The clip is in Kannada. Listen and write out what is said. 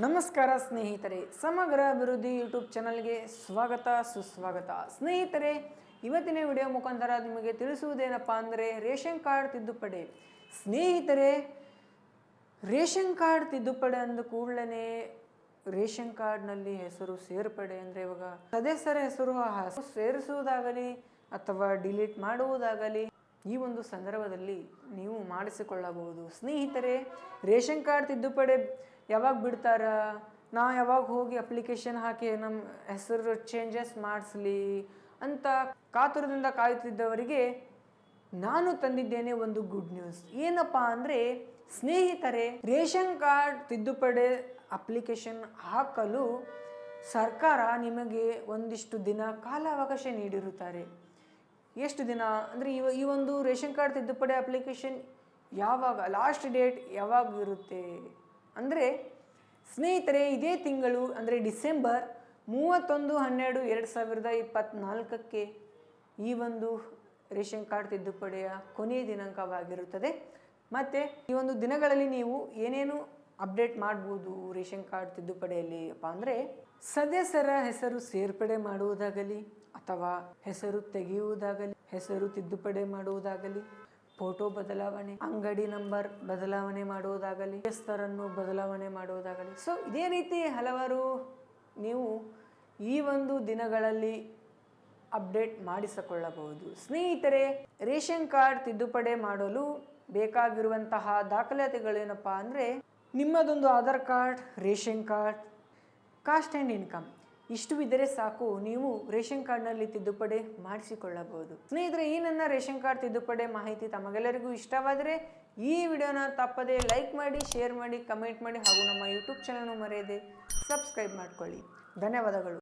ನಮಸ್ಕಾರ ಸ್ನೇಹಿತರೆ, ಸಮಗ್ರ ಅಭಿವೃದ್ಧಿ ಯೂಟ್ಯೂಬ್ ಚಾನಲ್ಗೆ ಸ್ವಾಗತ, ಸುಸ್ವಾಗತ. ಸ್ನೇಹಿತರೆ, ಇವತ್ತಿನ ವಿಡಿಯೋ ಮುಖಾಂತರ ನಿಮಗೆ ತಿಳಿಸುವುದೇನಪ್ಪ ಅಂದರೆ ರೇಷನ್ ಕಾರ್ಡ್ ತಿದ್ದುಪಡಿ. ಸ್ನೇಹಿತರೆ, ರೇಷನ್ ಕಾರ್ಡ್ ತಿದ್ದುಪಡಿ ಅಂದ ಕೂಡಲೇ ರೇಷನ್ ಕಾರ್ಡ್ನಲ್ಲಿ ಹೆಸರು ಸೇರ್ಪಡೆ ಅಂದರೆ ಇವಾಗ ಸದಸ್ಯರ ಹೆಸರು ಸೇರಿಸುವುದಾಗಲಿ ಅಥವಾ ಡಿಲೀಟ್ ಮಾಡುವುದಾಗಲಿ ಈ ಒಂದು ಸಂದರ್ಭದಲ್ಲಿ ನೀವು ಮಾಡಿಸಿಕೊಳ್ಳಬಹುದು. ಸ್ನೇಹಿತರೆ, ರೇಷನ್ ಕಾರ್ಡ್ ತಿದ್ದುಪಡಿ ಯಾವಾಗ ಬಿಡ್ತಾರ? ನಾ ಯಾವಾಗ ಹೋಗಿ ಅಪ್ಲಿಕೇಶನ್ ಹಾಕಿ ನಮ್ಮ ಹೆಸರು ಚೇಂಜಸ್ ಮಾಡಿಸ್ಲಿ ಅಂತ ಕಾತುರದಿಂದ ಕಾಯುತ್ತಿದ್ದವರಿಗೆ ನಾನು ತಂದಿದ್ದೇನೆ ಒಂದು ಗುಡ್ ನ್ಯೂಸ್ ಏನಪ್ಪ ಅಂದರೆ ಸ್ನೇಹಿತರೆ, ರೇಷನ್ ಕಾರ್ಡ್ ತಿದ್ದುಪಡಿ ಅಪ್ಲಿಕೇಶನ್ ಹಾಕಲು ಸರ್ಕಾರ ನಿಮಗೆ ಒಂದಿಷ್ಟು ದಿನ ಕಾಲಾವಕಾಶ ನೀಡಿರುತ್ತಾರೆ. ಎಷ್ಟು ದಿನ? ಅಂದರೆ ಇವ ಈ ಒಂದು ರೇಷನ್ ಕಾರ್ಡ್ ತಿದ್ದುಪಡಿ ಅಪ್ಲಿಕೇಶನ್ ಯಾವಾಗ ಲಾಸ್ಟ್ ಡೇಟ್ ಯಾವಾಗ ಇರುತ್ತೆ? ಅಂದರೆ ಸ್ನೇಹಿತರೆ, ಇದೇ ತಿಂಗಳು, ಅಂದರೆ ಡಿಸೆಂಬರ್ ಮೂವತ್ತೊಂದು, ಹನ್ನೆರಡು, ಎರಡು ಸಾವಿರದ ಇಪ್ಪತ್ತ್ನಾಲ್ಕಕ್ಕೆ ಈ ಒಂದು ರೇಷನ್ ಕಾರ್ಡ್ ತಿದ್ದುಪಡಿಯ ಕೊನೆಯ ದಿನಾಂಕವಾಗಿರುತ್ತದೆ. ಮತ್ತು ಈ ಒಂದು ದಿನಗಳಲ್ಲಿ ನೀವು ಏನೇನು ಅಪ್ಡೇಟ್ ಮಾಡ್ಬೋದು ರೇಷನ್ ಕಾರ್ಡ್ ತಿದ್ದುಪಡಿಯಲ್ಲಿ? ಅಪ್ಪ ಅಂದರೆ ಸದಸ್ಯರ ಹೆಸರು ಸೇರ್ಪಡೆ ಮಾಡುವುದಾಗಲಿ, ಅಥವಾ ಹೆಸರು ತೆಗೆಯುವುದಾಗಲಿ, ಹೆಸರು ತಿದ್ದುಪಡಿ ಮಾಡುವುದಾಗಲಿ ಫೋಟೋ ಬದಲಾವಣೆ, ಅಂಗಡಿ ನಂಬರ್ ಬದಲಾವಣೆ ಮಾಡುವುದಾಗಲಿ ಮುಖ್ಯಸ್ಥರನ್ನು ಬದಲಾವಣೆ ಮಾಡುವುದಾಗಲಿ. ಸೊ ಇದೇ ರೀತಿ ಹಲವಾರು ನೀವು ಈ ಒಂದು ದಿನಗಳಲ್ಲಿ ಅಪ್ಡೇಟ್ ಮಾಡಿಸಿಕೊಳ್ಳಬಹುದು. ಸ್ನೇಹಿತರೆ, ರೇಷನ್ ಕಾರ್ಡ್ ತಿದ್ದುಪಡಿ ಮಾಡಲು ಬೇಕಾಗಿರುವಂತಹ ದಾಖಲಾತಿಗಳೇನಪ್ಪ ಅಂದರೆ ನಿಮ್ಮದೊಂದು Aadhaar card, ration card, caste and income. ಇಷ್ಟು ಇದ್ದರೆ ಸಾಕು, ನೀವು ರೇಷನ್ ಕಾರ್ಡ್ನಲ್ಲಿ ತಿದ್ದುಪಡಿ ಮಾಡಿಸಿಕೊಳ್ಳಬಹುದು. ಸ್ನೇಹಿತರೆ, ಈ ನನ್ನ ರೇಷನ್ ಕಾರ್ಡ್ ತಿದ್ದುಪಡಿ ಮಾಹಿತಿ ತಮಗೆಲ್ಲರಿಗೂ ಇಷ್ಟವಾದರೆ ಈ ವಿಡಿಯೋನ ತಪ್ಪದೆ ಲೈಕ್ ಮಾಡಿ, ಶೇರ್ ಮಾಡಿ, ಕಮೆಂಟ್ ಮಾಡಿ ಹಾಗೂ ನಮ್ಮ ಯೂಟ್ಯೂಬ್ ಚಾನಲ್ನ ಮರೆಯದೆ ಸಬ್ಸ್ಕ್ರೈಬ್ ಮಾಡಿಕೊಳ್ಳಿ. ಧನ್ಯವಾದಗಳು.